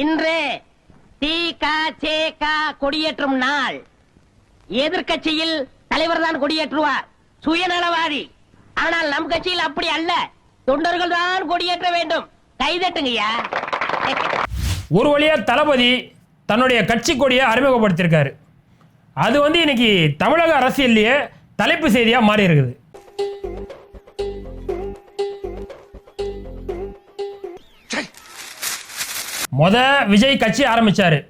இன்று தி க சே க கொடியேற்றும் நாள். எதிர்க்கட்சியில் தலைவர் தான் கொடியேற்றுவார். சுயநலவாதி. ஆனால் நம் கட்சியில் அப்படி அல்ல. தொண்டர்கள் தான் கொடியேற்ற வேண்டும். கைதட்டுங்கய்யா ஒரு வழியா தளபதி தன்னுடைய கட்சி கொடியை அறிமுகப்படுத்தியிருக்காரு. அது வந்து இன்னைக்கு தமிழக அரசியல்லையே தலைப்பு செய்தியாக மாறி இருக்குது. முத விஜய் கட்சி ஆரம்பிச்சாரு.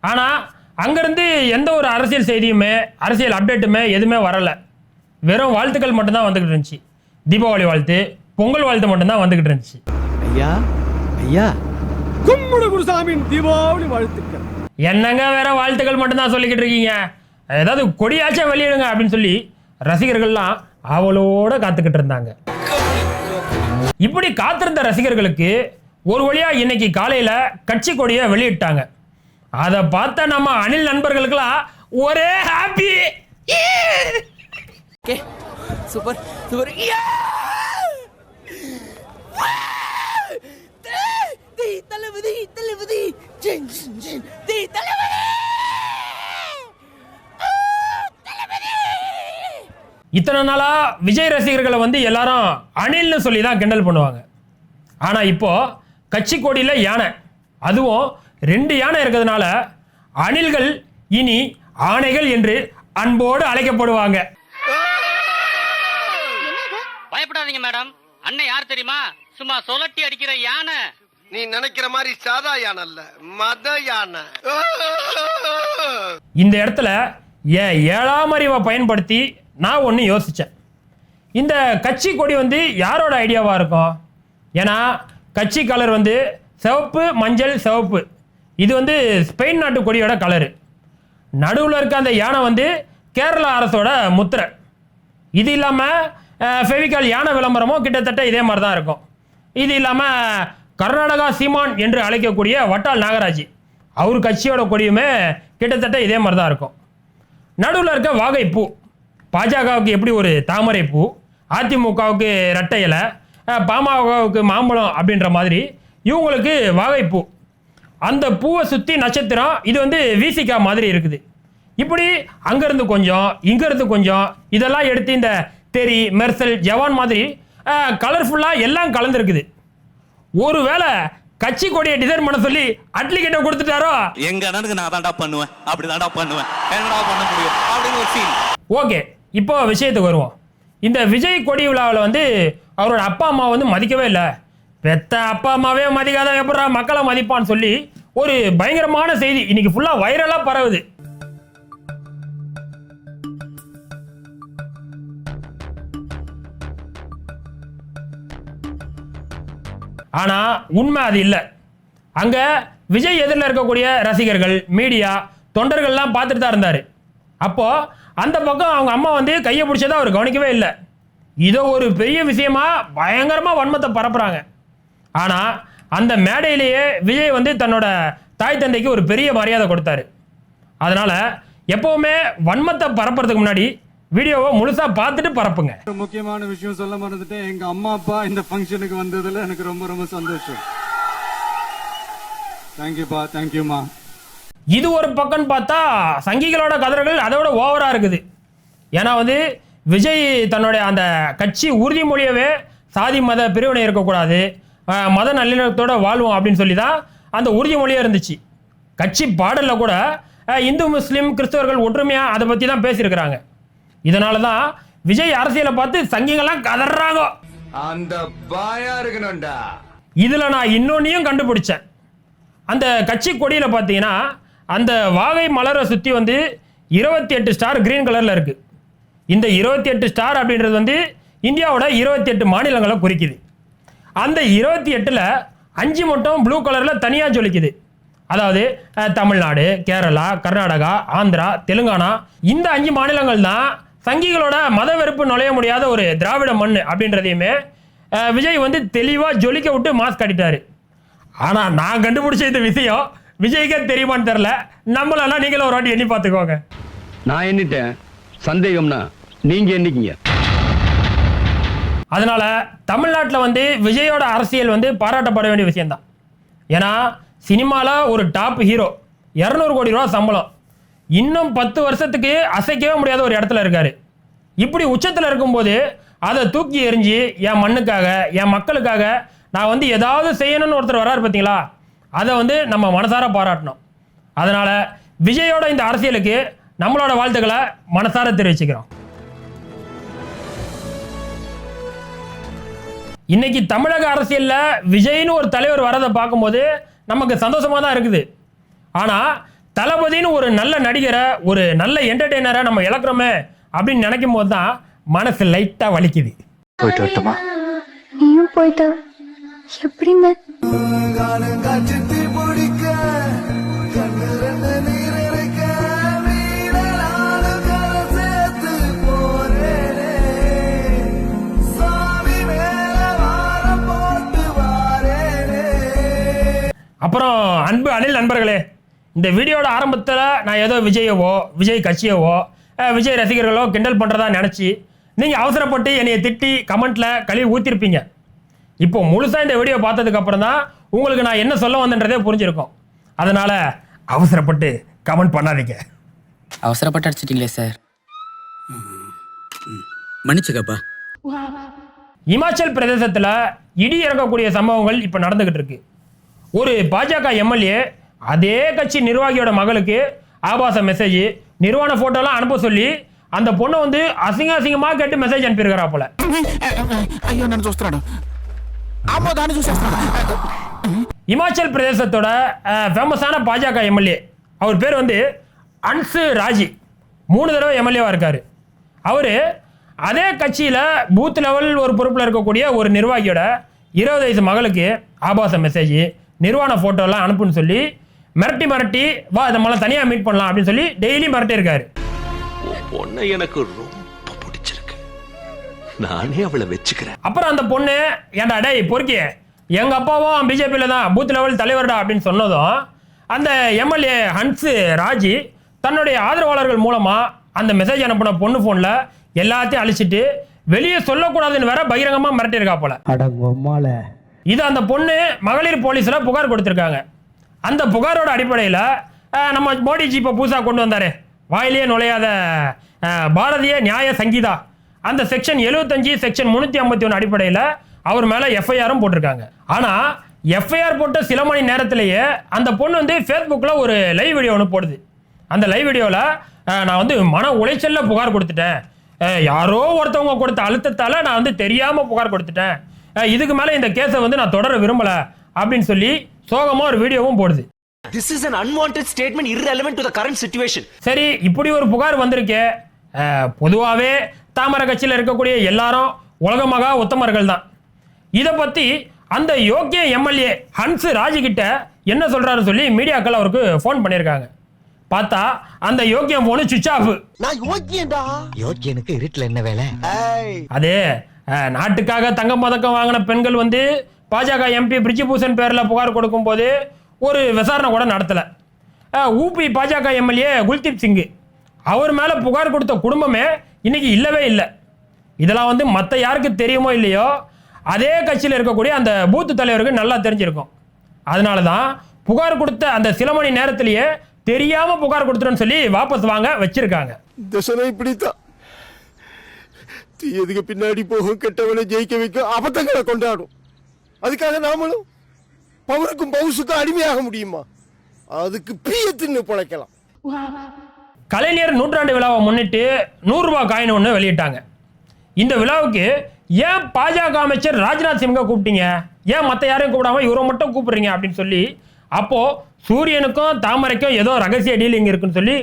ஆனா அங்கிருந்து எந்த ஒரு அரசியல் செய்தியுமே அரசியல் அப்டேட்டுமே எதுவுமே வரல. வெறும் வாழ்த்துக்கள் மட்டும்தான் வந்துகிட்டு இருந்துச்சு. தீபாவளி வாழ்த்து பொங்கல் வாழ்த்து மட்டும்தான் வந்துகிட்டு இருந்துச்சு. ஐயா ஐயா. கும்முடு குருசாமியின் தீபாவளி வாழ்த்துக்கள். என்னங்க வேற வாழ்த்துக்கள் மட்டும்தான் சொல்லிக்கிட்டு இருக்கீங்க? ஏதாவது கொடியாச்சும் வெளியிடுங்க அப்படின்னு சொல்லி ரசிகர்கள்லாம் ஆவலோட காத்துக்கிட்டு இருந்தாங்க. இப்படி காத்திருந்த ரசிகர்களுக்கு ஒரு வழியா இன்னைக்கு காலையில கட்சி கொடியை வெளியிட்டாங்க. அதை பார்த்த நம்ம அணில் நண்பர்களுக்கெல்லாம் ஒரே happy super. Super. Thalapathy Thalapathy. இத்தனை நாளா விஜய் ரசிகர்களை வந்து எல்லாரும் அணில்னு சொல்லி தான் கிண்டல் பண்ணுவாங்க. ஆனா இப்போ கட்சி கொடியில யானை. அதுவும் ரெண்டு யானை இருக்கிறதுனால அணில்கள் இனி ஆணைகள் என்று அன்போடு அழைக்கப்படுவாங்க. பயப்படாதீங்க மேடம். அண்ணன் யார் தெரியுமா? சும்மா சொலட்டி அடிக்கிற யானை. நீ நினைக்கிற மாதிரி சாதா யானை அல்ல மத யானை. இந்த இடத்துல என் ஏழாம் அறிவை பயன்படுத்தி நான் ஒன்று யோசித்தேன் இந்த கட்சி கொடி வந்து யாரோட ஐடியாவாக இருக்கும்? ஏன்னா கட்சி கலர் வந்து சிவப்பு மஞ்சள் சிவப்பு. இது வந்து ஸ்பெயின் நாட்டு கொடியோட கலரு. நடுவில் இருக்க அந்த யானை வந்து கேரளா அரசோட முத்திரை. இது இல்லாமல் ஃபெவிகால் யானை விளம்பரமும் கிட்டத்தட்ட இதே மாதிரி தான் இருக்கும். இது இல்லாமல் கர்நாடகா சீமான் என்று அழைக்கக்கூடிய வட்டால் நாகராஜ். அவர் கட்சியோட கொடியுமே கிட்டத்தட்ட இதே மாதிரி தான் இருக்கும். நடுவில் இருக்க வாகைப்பூ பாஜகவுக்கு எப்படி ஒரு தாமரை பூ? அதிமுகவுக்கு ரெட்டை இலை. பாமகவுக்கு மாம்பழம் அப்படின்ற மாதிரி இவங்களுக்கு வாகைப்பூ. அந்த பூவை சுற்றி நட்சத்திரம் இது வந்து விசிகா மாதிரி இருக்குது. இப்படி அங்கேருந்து கொஞ்சம் இங்கேருந்து கொஞ்சம் இதெல்லாம் எடுத்து இந்த தெரி மெர்சல் ஜவான் மாதிரி கலர்ஃபுல்லாக எல்லாம் கலந்துருக்குது. ஒருவேளை கட்சி கொடியை டிசைன் பண்ண சொல்லி அட்லி கிட்ட கொடுத்துட்டாரோ? எங்க அண்ணனுக்கு நான் தான்டா பண்ணுவேன். அப்படி தான்டா பண்ணுவேன். என்னடா பண்ண முடியும்? அப்படின்னு ஒரு ஃபீல் ஓகே இப்போ விஷயத்துக்கு வருவோம். இந்த விஜய் கொடி விழாவில் வந்து அவரோட அப்பா அம்மா வந்து மதிக்கவே இல்லை. பெத்த அப்பா அம்மாவே மதிக்காத எப்படா மக்களை மதிப்பான்னு சொல்லி ஒரு பயங்கரமான செய்தி. இன்னைக்கு ஃபுல்லாக வைரலாக பரவுது. ஆனால் உண்மை அது இல்லை. அங்கே விஜய் எதிரில் இருக்கக்கூடிய ரசிகர்கள் மீடியா தொண்டர்கள்லாம் பார்த்துட்டு தான் இருந்தார். அப்போது அந்த பக்கம் அவங்க அம்மா வந்து கையை பிடிச்சதை அவர் கவனிக்கவே இல்லை. இதை ஒரு பெரிய விஷயமா பயங்கரமா வன்மத்தை பரப்புறாங்க. ஆனா அந்த மேடையிலேயே விஜய் வந்து தன்னோட தாய் தந்தைக்கு ஒரு பெரிய மரியாதை கொடுத்தாரு. அதனால எப்பவுமே வன்மத்தை பரப்புறதுக்கு முன்னாடி வீடியோவை முழுசா பார்த்துட்டு பரப்புங்க. முக்கியமான விஷயம் சொல்ல மறந்துட்டேன். எங்க அம்மா அப்பா இந்த ஃபங்க்ஷனுக்கு வந்ததுல எனக்கு ரொம்ப ரொம்ப சந்தோஷம். தேங்க்யூப்பா தேங்க்யூமா இது ஒரு பக்கம்னு பார்த்தா சங்கிகளோட கதறுகள் அதோட ஓவரா இருக்குது. ஏன்னா வந்து விஜய் தன்னுடைய அந்த கட்சி உறுதிமொழியவே சாதி மத பிரிவினை இருக்கக்கூடாது. மத நல்லிணக்கத்தோட வாழ்வோம் அப்படின்னு சொல்லி தான் அந்த உறுதிமொழியே இருந்துச்சு. கட்சி பாடலில் கூட இந்து முஸ்லீம் கிறிஸ்தவர்கள் ஒற்றுமையா அதை பற்றி தான் பேசியிருக்கிறாங்க. இதனால தான் விஜய் அரசியலை பார்த்து சங்கிகள்லாம் கதறாங்க. அந்த பாயா இருக்கணும்டா. இதுல நான் இன்னொன்னையும் கண்டுபிடிச்சேன். அந்த கட்சி கொடியில பார்த்தீங்கன்னா அந்த வாகை மலரை சுற்றி வந்து இருபத்தி எட்டு ஸ்டார் கிரீன் கலரில் இருக்கு. இந்த இருபத்தி எட்டு ஸ்டார் அப்படின்றது வந்து இந்தியாவோட இருபத்தி எட்டு மாநிலங்களை குறிக்குது. அந்த இருபத்தி எட்டில் அஞ்சு மட்டும் ப்ளூ கலரில் தனியாக ஜொலிக்குது. அதாவது தமிழ்நாடு கேரளா கர்நாடகா ஆந்திரா தெலுங்கானா இந்த அஞ்சு மாநிலங்கள் தான் சங்கிகளோட மத வெறுப்பு நுழைய முடியாத ஒரு திராவிட மண் அப்படின்றதையுமே விஜய் வந்து தெளிவாக ஜொலிக்க விட்டு மாஸ்க் கட்டிட்டாரு. ஆனால் நான் கண்டுபிடிச்ச இந்த விஷயம் விஜய்க்கே தெரியுமான்னு தெரில நம்மளெல்லாம் நீங்களும் ஒரு வாட்டி எண்ணி பார்த்துக்கோங்க. நான் எண்ணிட்டேன். சந்தேகம்னா நீங்க எண்ணிக்கிங்க அதனால தமிழ்நாட்டில் வந்து விஜயோட அரசியல் வந்து பாராட்டப்பட வேண்டிய விஷயம்தான். ஏன்னா சினிமாவில் ஒரு டாப் ஹீரோ இரநூறு கோடி ரூபா சம்பளம். இன்னும் பத்து வருஷத்துக்கு அசைக்கவே முடியாத ஒரு இடத்துல இருக்காரு. இப்படி உச்சத்தில் இருக்கும்போது அதை தூக்கி எறிஞ்சு என் மண்ணுக்காக என் மக்களுக்காக நான் வந்து ஏதாவது செய்யணும்னு ஒருத்தர் வராரு பார்த்தீங்களா அதை வந்து நம்ம மனசார பாராட்டணும். அதனால் விஜயோட இந்த அரசியலுக்கு நம்மளோட வாழ்த்துக்களை மனசார தெரிவிச்சுக்கிறோம். இன்னைக்கு தமிழக அரசியல்ல விஜய்னு ஒரு தலைவர் வரதை பார்க்கும்போது நமக்கு சந்தோஷமா தான் இருக்குது. ஆனா தளபதின்னு ஒரு நல்ல நடிகரை ஒரு நல்ல என்டர்டெய்னரை நம்ம இழக்கிறோமே அப்படின்னு நினைக்கும் போது தான் மனசு லைட்டா வலிக்குது நீயும் போயிட்டா எப்படிங்க? அப்புறம் அன்பு அனில் நண்பர்களே இந்த வீடியோட ஆரம்பத்தில் நான் ஏதோ விஜயவோ விஜய் கட்சியவோ விஜய் ரசிகர்களோ கிண்டல் பண்ணுறதா நினச்சி நீங்கள் அவசரப்பட்டு என்னைய திட்டி கமெண்ட்டில் கழுவி ஊற்றிருப்பீங்க இப்போ முழுசாக இந்த வீடியோ பார்த்ததுக்கு அப்புறம் தான் உங்களுக்கு நான் என்ன சொல்ல வந்தேன்றதே புரிஞ்சிருக்கும். அதனால் அவசரப்பட்டு கமெண்ட் பண்ணாதீங்க. அவசரப்பட்டு அடிச்சிட்டீங்களே சார். மன்னிச்சுக்கப்பா. இமாச்சல் பிரதேசத்தில் இடி இறக்கக்கூடிய சம்பவங்கள் இப்போ நடந்துகிட்டு இருக்கு. ஒரு பாஜக எம்எல்ஏ அதே கட்சி நிர்வாகியோட மகளுக்கு ஆபாச மெசேஜ் நிர்வாண போட்டோலாம் அனுப்ப சொல்லி அந்த பொண்ணை வந்து அசிங்க அசிங்கமாக கேட்டு மெசேஜ் அனுப்பியிருக்கிறா போல అయ్యో నన్ను చూస్తున్నాడు అమ్మో దాన్ని చూసేస్తున్నాడు இமாச்சல் பிரதேசத்தோட ஃபேமஸான பாஜக எம்எல்ஏ அவர் பேர் வந்து அன்சு ராஜி மூணு தடவை எம்எல்ஏவாக இருக்கார் அவர் அதே கட்சியில் பூத் லெவல் ஒரு பொறுப்பில் இருக்கக்கூடிய ஒரு நிர்வாகியோட இருபது வயசு மகளுக்கு ஆபாச மெசேஜ் நிர்வாண ஃபோட்டோலாம் அனுப்புன்னு சொல்லி மிரட்டி மிரட்டி வா நம்மளாம் தனியாக மீட் பண்ணலாம் அப்படின்னு சொல்லி டெய்லி மிரட்டி இருக்காரு பொண்ணை எனக்கு ரொம்ப பிடிச்சிருக்கு. நானே அவளை வச்சுக்கிறேன். அப்புறம் அந்த பொண்ணு ஏன்டா டேய் பொறுக்கி எங்கள் அப்பாவும் பிஜேபியில் தான் பூத் லெவல் தலைவர்டா அப்படின்னு சொன்னதும் அந்த எம்எல்ஏ ஹன்ஸு ராஜி தன்னுடைய ஆதரவாளர்கள் மூலமாக அந்த மெசேஜ் அனுப்பின பொண்ணு ஃபோனில் எல்லாத்தையும் அழிச்சிட்டு வெளியே சொல்லக்கூடாதுன்னு வேற பகிரங்கமாக மிரட்டியிருக்கா போல. இது அந்த பொண்ணு மகளிர் போலீஸில் புகார் கொடுத்துருக்காங்க. அந்த புகாரோட அடிப்படையில் நம்ம மோடிஜி இப்போ புதுசாக கொண்டு வந்தார். வாயிலே நுழையாத பாரதிய நியாய சங்கீதா. அந்த செக்ஷன் 75 செக்ஷன் முந்நூற்றி ஐம்பத்தி ஒன்று அடிப்படையில் அவர் மேலே எஃப்ஐஆரும் போட்டிருக்காங்க. ஆனால் எஃப்ஐஆர் போட்ட சில மணி நேரத்திலேயே அந்த பொண்ணு வந்து ஃபேஸ்புக்கில் ஒரு லைவ் வீடியோ ஒன்று போடுது. அந்த லைவ் வீடியோவில் நான் வந்து மன உளைச்சலில் புகார் கொடுத்துட்டேன். யாரோ ஒருத்தவங்க கொடுத்த அழுத்தத்தால் நான் வந்து தெரியாமல் புகார் கொடுத்துட்டேன். இதுக்கு மேலே இந்த கேஸை வந்து நான் தொடர விரும்பலை அப்படின்னு சொல்லி சோகமாக ஒரு வீடியோவும் போடுது. This is an unwanted statement irrelevant to the current situation. சரி இப்படி ஒரு புகார் வந்திருக்கே. பொதுவாகவே தாமரை கட்சியில் இருக்கக்கூடிய எல்லாரும் உலகமகா உத்தமர்கள் தான். இதை பற்றி அந்த யோக்கிய எம்எல்ஏ ஹன்ஸ் ராஜுகிட்ட என்ன சொல்கிறாரு சொல்லி மீடியாக்கள் அவருக்கு ஃபோன் பண்ணியிருக்காங்க. பார்த்தா அந்த யோக்கியம் ஃபோனு சுவிச் ஆஃப். நான் யோக்கியன்டா. யோக்கியனுக்கு இருட்டுல என்ன வேலை? அது நாட்டுக்காக தங்கம் பதக்கம் வாங்கின பெண்கள் வந்து பாஜக எம்பி பிரிஜிபூஷன் பேரில் புகார் கொடுக்கும்போது ஒரு விசாரணை கூட நடத்தலை. ஊபி பாஜக எம்எல்ஏ குல்தீப் சிங்கு. அவர் மேலே புகார் கொடுத்த குடும்பமே இன்றைக்கி இல்லவே இல்லை. இதெல்லாம் வந்து மற்ற யாருக்கு தெரியுமோ இல்லையோ அதே கட்சியில் இருக்கக்கூடிய அந்த பூத்து தலைவருக்கு நல்லா தெரிஞ்சிருக்கும். அதனால தான் புகார் கொடுத்த அந்த சில மணி நேரத்திலேயே தெரியாமல் புகார் கொடுத்துட்டோன்னு சொல்லி வாபஸ் வாங்க வச்சுருக்காங்க. தசனை பிடித்தான் தீயதுக்கு பின்னாடி போகும் கெட்டவனை ஜெயிக்க வைக்கும் அபத்தங்களை கொண்டாடும் அதுக்காக நாமளும் பவருக்கும் பவுசுக்கும் அடிமையாக முடியுமா அதுக்கு பீய தின்னு பிழைக்கலாம் கலைஞர் நூற்றாண்டு விழாவை முன்னிட்டு நூறுரூவா காயின் ஒன்று வெளியிட்டாங்க இந்த விழாவுக்கு ஏன் பாஜக அமைச்சர் ராஜ்நாத் சிங்கை கூப்பிட்டீங்க? ஏன் மற்ற யாரையும் கூப்பிடாம இவரை மட்டும் கூப்பிடுறீங்க அப்படின்னு சொல்லி அப்போ சூரியனுக்கும் தாமரைக்கும் ஏதோ ரகசிய டீலிங் இருக்குன்னு சொல்லி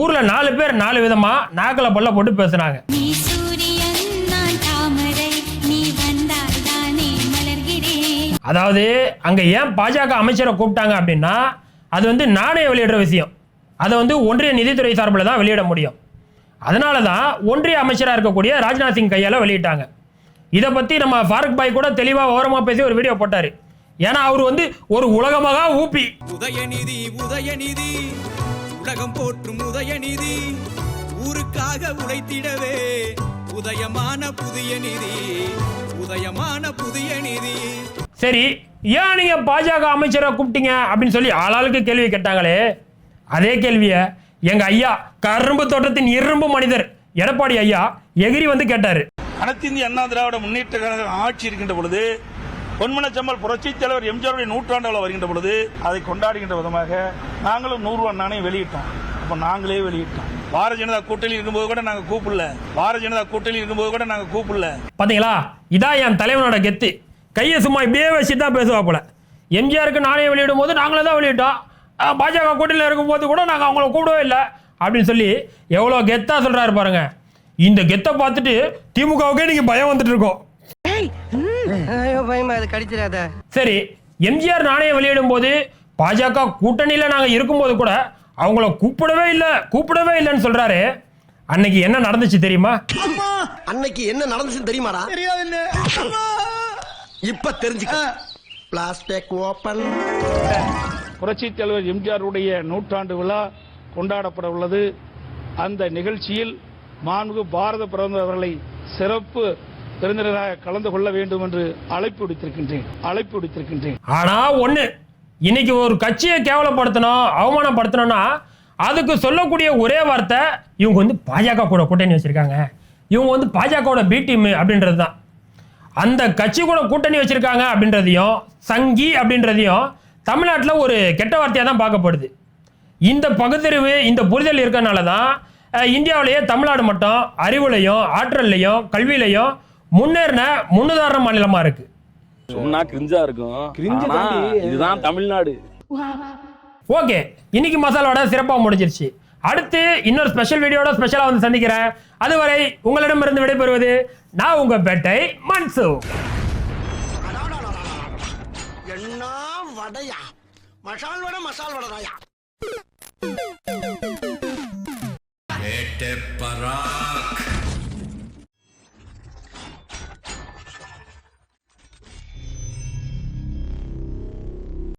ஊர்ல நாலு பேர் நாலு விதமா நாக்கல பல்ல போட்டு பேசுனாங்க. அதாவது அங்கே ஏன் பாஜக அமைச்சரை கூப்பிட்டாங்க அப்படின்னா அது வந்து நாணய வெளியிடுற விஷயம். அதை வந்து ஒன்றிய நிதித்துறை சார்பில் தான் வெளியிட முடியும். அதனால தான் ஒன்றிய அமைச்சராக இருக்கக்கூடிய ராஜ்நாத் சிங் கையால் வெளியிட்டாங்க. இதை பற்றி நம்ம ஃபாரூக் பாய் கூட தெளிவாக ஓரமாக பேசி ஒரு வீடியோ போட்டார். ஏன்னா அவர் வந்து ஒரு உலகமாக ஊப்பி உதயநிதி உதயநிதி உலகம் போற்றும் உதயநிதி ஊருக்காக உழைத்திடவே. உதயமான புதிய நிதி. உதயமான புதிய நிதி. சரி ஏன் நீங்க பாஜக அமைச்சரை கூப்பிட்டீங்க அப்படின்னு சொல்லி ஆளாளுக்கு கேள்வி கேட்டாங்களே? அதே கேள்வியை எங்க ஐயா கரும்பு தோட்டத்தின் இரும்பு மனிதர் எடப்பாடி ஐயா எகிரி வந்து கேட்டாரு. அனைத்து இந்திய அண்ணா திராவிட முன்னேற்ற கழக ஆட்சி இருக்கின்ற பொழுது பொன்மனச்சம்மல் புரட்சி தலைவர் எம்ஜிஆருடைய நூற்றாண்டு வருகின்ற பொழுது அதை கொண்டாடுகின்ற விதமாக நாங்களும் நூறு நாணயம் வெளியிட்டோம். அப்ப நாங்களே வெளியிட்டோம். பாரதிய ஜனதா கூட்டணி இருக்கும்போது கூட நாங்க கூப்பிடல. பாரதிய ஜனதா கூட்டணி இருக்கும்போது கூட நாங்க கூப்பிடல. பாத்தீங்களா? இதான் என் தலைவனோட கெத்து. கையை சும்மா இப்படியே வச்சு தான் பேசுவா போல எம்ஜிஆருக்கு நாணயம் வெளியிடும் போது நாங்களே தான் வெளியிட்டோம். பாஜக கூட்டணியில் இருக்கும்போது கூட நாங்கள் அவங்கள கூப்பிடவே இல்லை. அப்படின்னு சொல்லி எவ்வளோ கெத்தா சொல்றாரு பாருங்க. இந்த கெத்தை பார்த்துட்டு திமுகவுக்கே நீங்க பயம் வந்துட்டு இருக்கோம். பயமா அது கடிச்சிடாத. சரி எம்ஜிஆர் நாணயம் வெளியிடும் போது பாஜக கூட்டணியில் நாங்கள் இருக்கும்போது கூட அவங்கள கூப்பிடவே இல்லை கூப்பிடவே இல்லைன்னு சொல்றாரு. அன்னைக்கு என்ன நடந்துச்சு தெரியுமா? அன்னைக்கு என்ன நடந்துச்சுன்னு தெரியுமாடா? இப்ப தெரிஞ்சுக்க. பிளாஸ்டிக் ஓபன் புரட்சி தலைவர் எம்ஜிஆருடைய நூற்றாண்டு விழா கொண்டாடப்பட உள்ளது. அந்த நிகழ்ச்சியில் மாண்பு பாரத பிரதமர் அவர்களை சிறப்பு விருந்தினராக கலந்து கொள்ள வேண்டும் என்று அழைப்பு விடுத்திருக்கின்றேன். அழைப்பு விடுத்திருக்கின்றேன். ஆனா ஒண்ணு. இன்னைக்கு ஒரு கட்சியை கேவலப்படுத்தணும் அவமானப்படுத்தணும்னா அதுக்கு சொல்லக்கூடிய ஒரே வார்த்தை இவங்க வந்து பாஜக கூட கூட்டணி வச்சிருக்காங்க. இவங்க வந்து பாஜகவோட பி டீம் அப்படின்றது தான் அந்த கட்சி கூட கூட்டணி வச்சிருக்காங்க அப்படின்றதையும் சங்கி அப்படின்றதையும் தமிழ்நாட்டில் ஒரு கெட்ட வார்த்தையாக தான் பார்க்கப்படுது. இந்த பகுத்தறிவு இந்த புரிதல் இருக்கறனால தான் இந்தியாவிலேயே தமிழ்நாடு மட்டும் அறிவுலையும் ஆற்றல்லையும் கல்வியிலையும் முன்னேறின முன்னுதாரண மாநிலமா இருக்கு. சொன்னா கிரிஞ்சா இருக்கும். இதுதான் தமிழ்நாடு. ஓகே இன்னைக்கு மசாலோட சிறப்பாக முடிஞ்சிருச்சு. அடுத்து இன்னொரு ஸ்பெஷல் வீடியோட ஸ்பெஷலாக வந்து சந்திக்கிறேன். அதுவரை உங்களிடமிருந்து விடைபெறுவது நான் உங்க பேட்டை மன்சு. என்ன வடையா? மசால் வடை மசால் வடைதாயா பராக்